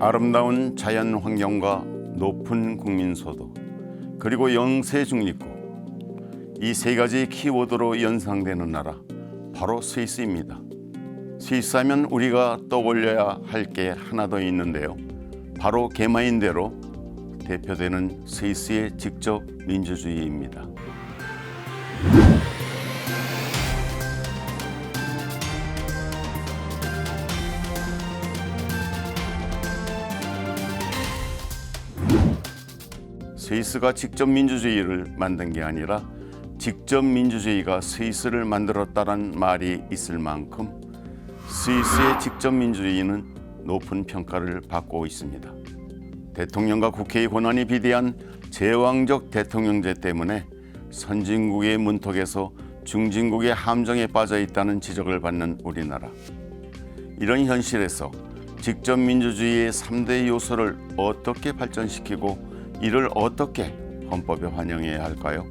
아름다운 자연 환경과 높은 국민 소득 그리고 영세 중립국 이 세 가지 키워드로 연상되는 나라 바로 스위스입니다. 스위스하면 우리가 떠올려야 할 게 하나 더 있는데요. 바로 개마인대로 대표되는 스위스의 직접 민주주의입니다. 스위스가 직접 민주주의를 만든 게 아니라 직접 민주주의가 스위스를 만들었다는 말이 있을 만큼 스위스의 직접 민주주의는 높은 평가를 받고 있습니다. 대통령과 국회의 권한이 비대한 제왕적 대통령제 때문에 선진국의 문턱에서 중진국의 함정에 빠져 있다는 지적을 받는 우리나라. 이런 현실에서 직접 민주주의의 3대 요소를 어떻게 발전시키고 이를 어떻게 헌법에 반영해야 할까요?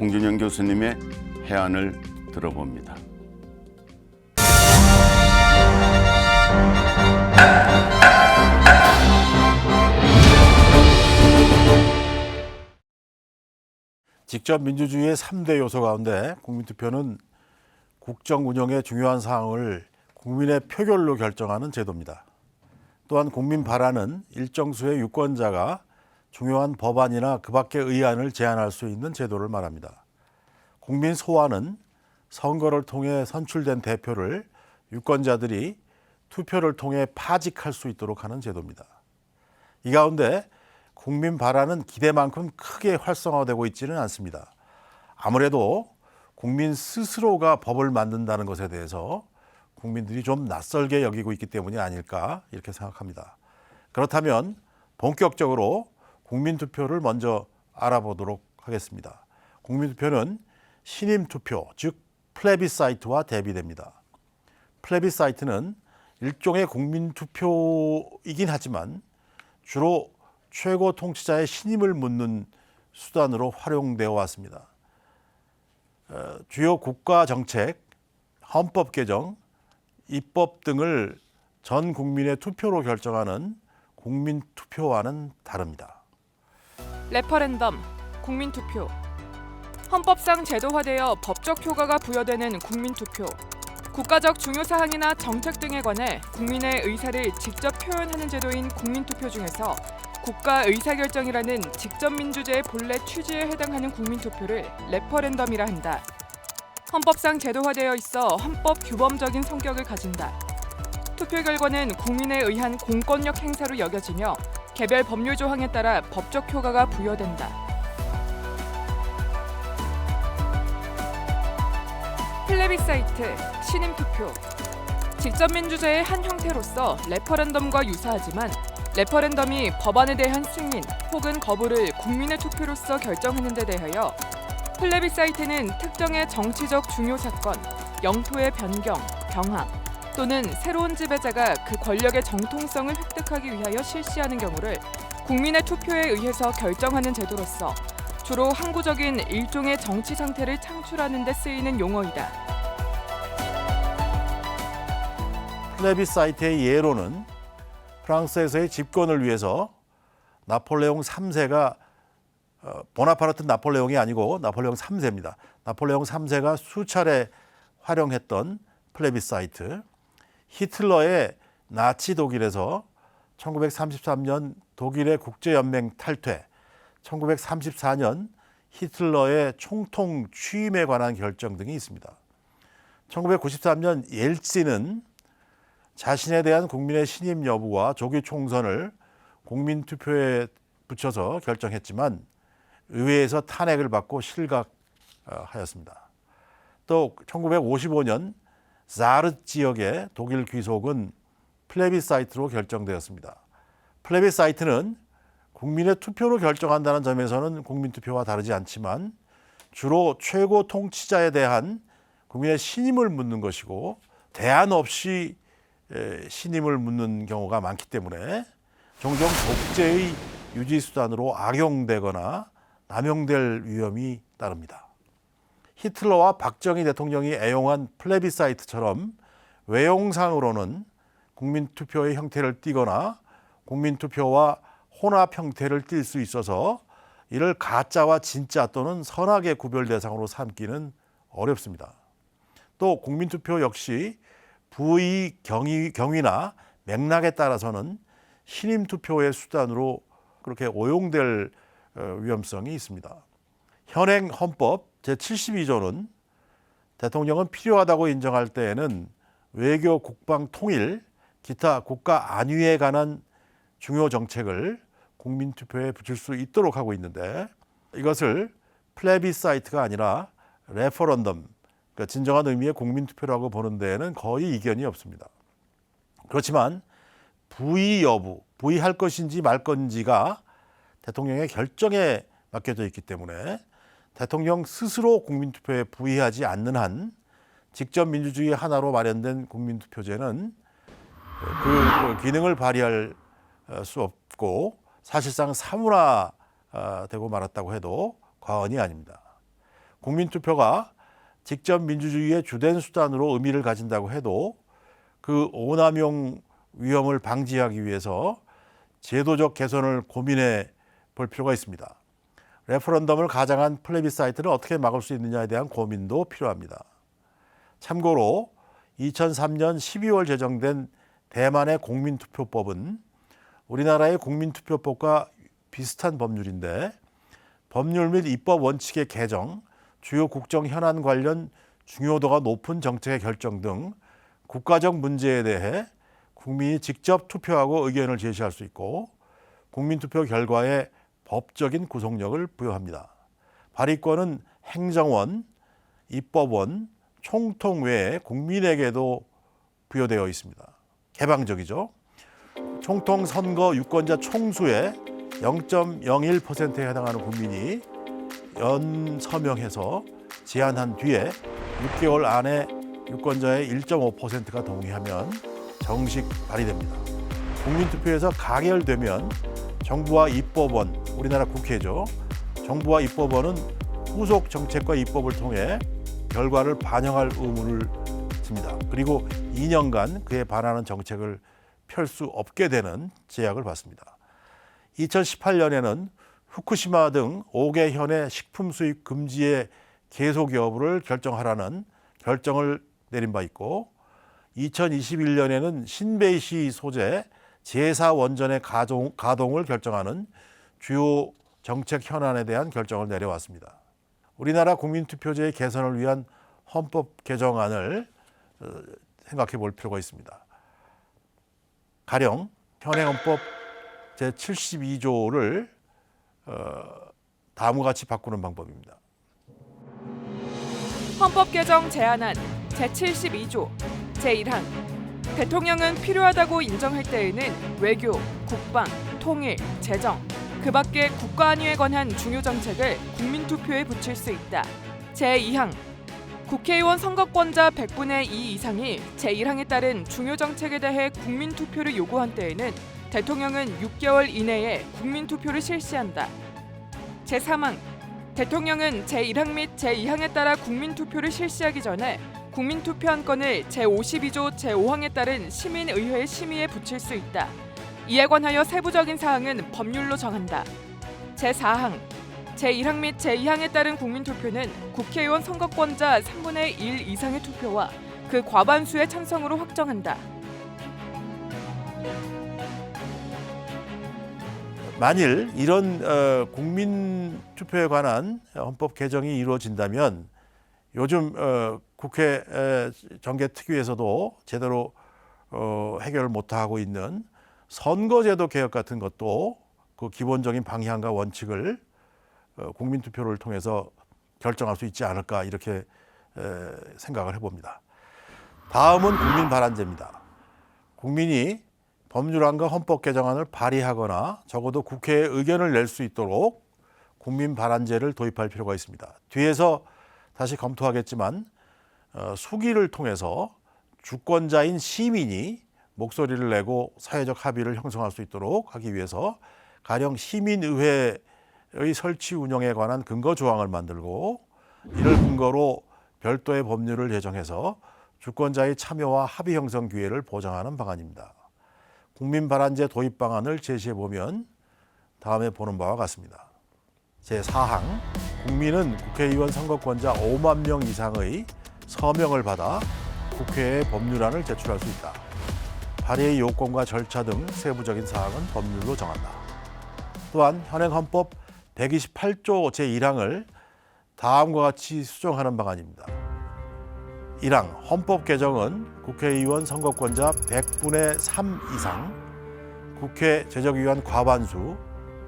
홍준영 교수님의 해안을 들어봅니다. 직접 민주주의의 3대 요소 가운데 국민투표는 국정 운영의 중요한 사항을 국민의 표결로 결정하는 제도입니다. 또한 국민 발안은 일정 수의 유권자가 중요한 법안이나 그 밖의 의안을 제안할 수 있는 제도를 말합니다. 국민 소환은 선거를 통해 선출된 대표를 유권자들이 투표를 통해 파직할 수 있도록 하는 제도입니다. 이 가운데 국민 발안은 기대만큼 크게 활성화되고 있지는 않습니다. 아무래도 국민 스스로가 법을 만든다는 것에 대해서 국민들이 좀 낯설게 여기고 있기 때문이 아닐까 이렇게 생각합니다. 그렇다면 본격적으로 국민투표를 먼저 알아보도록 하겠습니다. 국민투표는 신임 투표, 즉 플레비사이트와 대비됩니다. 플레비사이트는 일종의 국민투표이긴 하지만 주로 최고 통치자의 신임을 묻는 수단으로 활용되어 왔습니다. 어, 주요 국가 정책, 헌법 개정, 입법 등을 전 국민의 투표로 결정하는 국민 투표와는 다릅니다. 레퍼렌덤, 국민투표. 헌법상 제도화되어 법적 효과가 부여되는 국민투표. 국가적 중요 사항이나 정책 등에 관해 국민의 의사를 직접 표현하는 제도인 국민투표 중에서 국가 의사결정이라는 직접 민주제의 본래 취지에 해당하는 국민투표를 레퍼렌덤이라 한다. 헌법상 제도화되어 있어 헌법 규범적인 성격을 가진다. 투표 결과는 국민에 의한 공권력 행사로 여겨지며 개별 법률 조항에 따라 법적 효과가 부여된다. 플레비사이트, 신임 투표. 직접 민주제의 한 형태로서 레퍼런덤과 유사하지만 레퍼런덤이 법안에 대한 승인 혹은 거부를 국민의 투표로서 결정하는 데 대하여 플레비사이트는 특정의 정치적 중요 사건, 영토의 변경, 병합 또는 새로운 지배자가 그 권력의 정통성을 획득하기 위하여 실시하는 경우를 국민의 투표에 의해서 결정하는 제도로서 주로 항구적인 일종의 정치 상태를 창출하는 데 쓰이는 용어이다. 플레비사이트의 예로는 프랑스에서의 집권을 위해서 나폴레옹 3세가 어, 보나파르트 나폴레옹이 아니고 나폴레옹 3세입니다. 나폴레옹 3세가 수차례 활용했던 플레비사이트. 히틀러의 나치 독일에서 1933년 독일의 국제연맹 탈퇴, 1934년 히틀러의 총통 취임에 관한 결정 등이 있습니다. 1993년 옐츠는 자신에 대한 국민의 신임 여부와 조기 총선을 국민 투표에 붙여서 결정했지만 의회에서 탄핵을 받고 실각하였습니다. 또 1955년 자르 지역의 독일 귀속은 플레비사이트로 결정되었습니다. 플레비사이트는 국민의 투표로 결정한다는 점에서는 국민 투표와 다르지 않지만 주로 최고 통치자에 대한 국민의 신임을 묻는 것이고 대안 없이 신임을 묻는 경우가 많기 때문에 종종 독재의 유지 수단으로 악용되거나 남용될 위험이 따릅니다. 히틀러와 박정희 대통령이 애용한 플레비사이트처럼 외용상으로는 국민투표의 형태를 띠거나 국민투표와 혼합 형태를 띌 수 있어서 이를 가짜와 진짜 또는 선악의 구별 대상으로 삼기는 어렵습니다. 또 국민투표 역시 부의 경위, 경위나 맥락에 따라서는 신임 투표의 수단으로 그렇게 오용될 어, 위험성이 있습니다. 현행 헌법 제72조는 대통령은 필요하다고 인정할 때에는 외교, 국방, 통일, 기타 국가 안위에 관한 중요 정책을 국민 투표에 붙일 수 있도록 하고 있는데 이것을 플래비사이트가 아니라 레퍼런덤, 그러니까 진정한 의미의 국민 투표라고 보는 데에는 거의 이견이 없습니다. 그렇지만 부의 여부, 부의할 것인지 말 건지가 대통령의 결정에 맡겨져 있기 때문에 대통령 스스로 국민투표에 부의하지 않는 한 직접 민주주의 하나로 마련된 국민투표제는 그 기능을 발휘할 수 없고 사실상 사문화되고 말았다고 해도 과언이 아닙니다. 국민투표가 직접 민주주의의 주된 수단으로 의미를 가진다고 해도 그 오남용 위험을 방지하기 위해서 제도적 개선을 고민해 볼 필요가 있습니다. 레퍼런덤을 가장한 플래비사이트를 어떻게 막을 수 있느냐에 대한 고민도 필요합니다. 참고로 2003년 12월 제정된 대만의 국민투표법은 우리나라의 국민투표법과 비슷한 법률인데 법률 및 입법 원칙의 개정, 주요 국정 현안 관련 중요도가 높은 정책의 결정 등 국가적 문제에 대해 국민이 직접 투표하고 의견을 제시할 수 있고 국민투표 결과에 법적인 구속력을 부여합니다. 발의권은 행정원, 입법원, 총통 외에 국민에게도 부여되어 있습니다. 개방적이죠. 총통 선거 유권자 총수의 0.01%에 해당하는 국민이 연 서명해서 제안한 뒤에 6개월 안에 유권자의 1.5%가 동의하면 정식 발의됩니다. 국민투표에서 가결되면 정부와 입법원, 우리나라 국회죠. 정부와 입법원은 후속 정책과 입법을 통해 결과를 반영할 의무를 집니다. 그리고 2년간 그에 반하는 정책을 펼 수 없게 되는 제약을 받습니다. 2018년에는 후쿠시마 등 5개 현의 식품 수입 금지의 계속 여부를 결정하라는 결정을 내린 바 있고 2021년에는 신베이시 소재 제4 원전의 가동, 가동을 결정하는 주요 정책 현안에 대한 결정을 내려왔습니다. 우리나라 국민투표제의 개선을 위한 헌법 개정안을 어, 생각해 볼 필요가 있습니다. 가령 현행 헌법 제 72조를 어, 다음과 같이 바꾸는 방법입니다. 헌법 개정 제안안 제72조 제1항 대통령은 필요하다고 인정할 때에는 외교, 국방, 통일, 재정 그 밖의 국가 안위에 관한 중요 정책을 국민 투표에 붙일 수 있다. 제2항 국회의원 선거권자 100분의 2 이상이 제1항에 따른 중요 정책에 대해 국민 투표를 요구한 때에는 대통령은 6개월 이내에 국민 투표를 실시한다. 제3항 대통령은 제1항 및 제2항에 따라 국민투표를 실시하기 전에 국민투표한 건을 제52조 제5항에 따른 시민의회 심의에 붙일 수 있다. 이에 관하여 세부적인 사항은 법률로 정한다. 제4항 제1항 및 제2항에 따른 국민투표는 국회의원 선거권자 3분의 1 이상의 투표와 그 과반수의 찬성으로 확정한다. 만일 이런 어, 국민 투표에 관한 헌법 개정이 이루어진다면 요즘 어, 국회 에, 정개 특위에서도 제대로 어, 해결을 못하고 있는 선거제도 개혁 같은 것도 그 기본적인 방향과 원칙을 어, 국민 투표를 통해서 결정할 수 있지 않을까 이렇게 에, 생각을 해봅니다. 다음은 국민 발안제입니다. 국민이 법률안과 헌법 개정안을 발의하거나 적어도 국회에 의견을 낼 수 있도록 국민 발안제를 도입할 필요가 있습니다. 뒤에서 다시 검토하겠지만 어, 수기를 통해서 주권자인 시민이 목소리를 내고 사회적 합의를 형성할 수 있도록 하기 위해서 가령 시민의회의 설치 운영에 관한 근거 조항을 만들고 이를 근거로 별도의 법률을 제정해서 주권자의 참여와 합의 형성 기회를 보장하는 방안입니다. 국민 발안제 도입 방안을 제시해 보면 다음에 보는 바와 같습니다. 제 4항 국민은 국회의원 선거권자 5만 명 이상의 서명을 받아 국회에 법률안을 제출할 수 있다. 발의의 요건과 절차 등 세부적인 사항은 법률로 정한다. 또한 현행 헌법 128조 제1항을 다음과 같이 수정하는 방안입니다. 1항 헌법 개정은 국회의원 선거권자 100분의 3 이상 국회 제적위원 과반수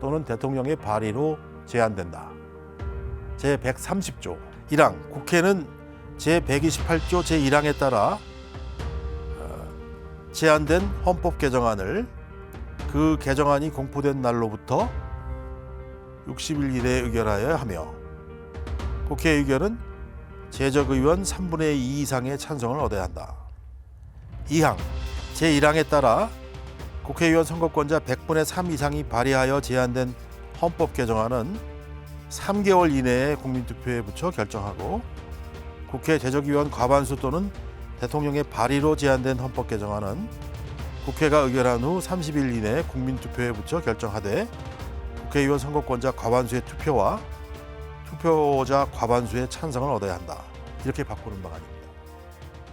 또는 대통령의 발의로 제한된다. 제 130조 1항 국회는 제 128조 제 1항에 따라 어, 제한된 헌법 개정안을 그 개정안이 공포된 날로부터 60일 이내에 의결하여야 하며 국회 의결은 제적의원 3분의 2 이상의 찬성을 얻어야 한다. 2항 제1항에 따라 국회의원 선거권자 100분의 3 이상이 발의하여 제안된 헌법 개정안은 3개월 이내에 국민투표에 붙여 결정하고 국회 제적위원 과반수 또는 대통령의 발의로 제안된 헌법 개정안은 국회가 의결한 후 30일 이내에 국민투표에 붙여 결정하되 국회의원 선거권자 과반수의 투표와 투표자 과반수의 찬성을 얻어야 한다. 이렇게 바꾸는 방안입니다.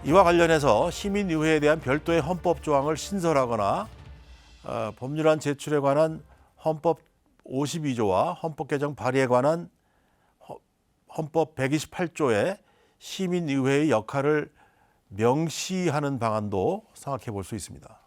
이와 관련해서 시민의회에 대한 별도의 헌법 조항을 신설하거나 어, 법률안 제출에 관한 헌법 52조와 헌법 개정 발의에 관한 허- 헌법 128조의 시민의회의 역할을 명시하는 방안도 생각해 볼 수 있습니다.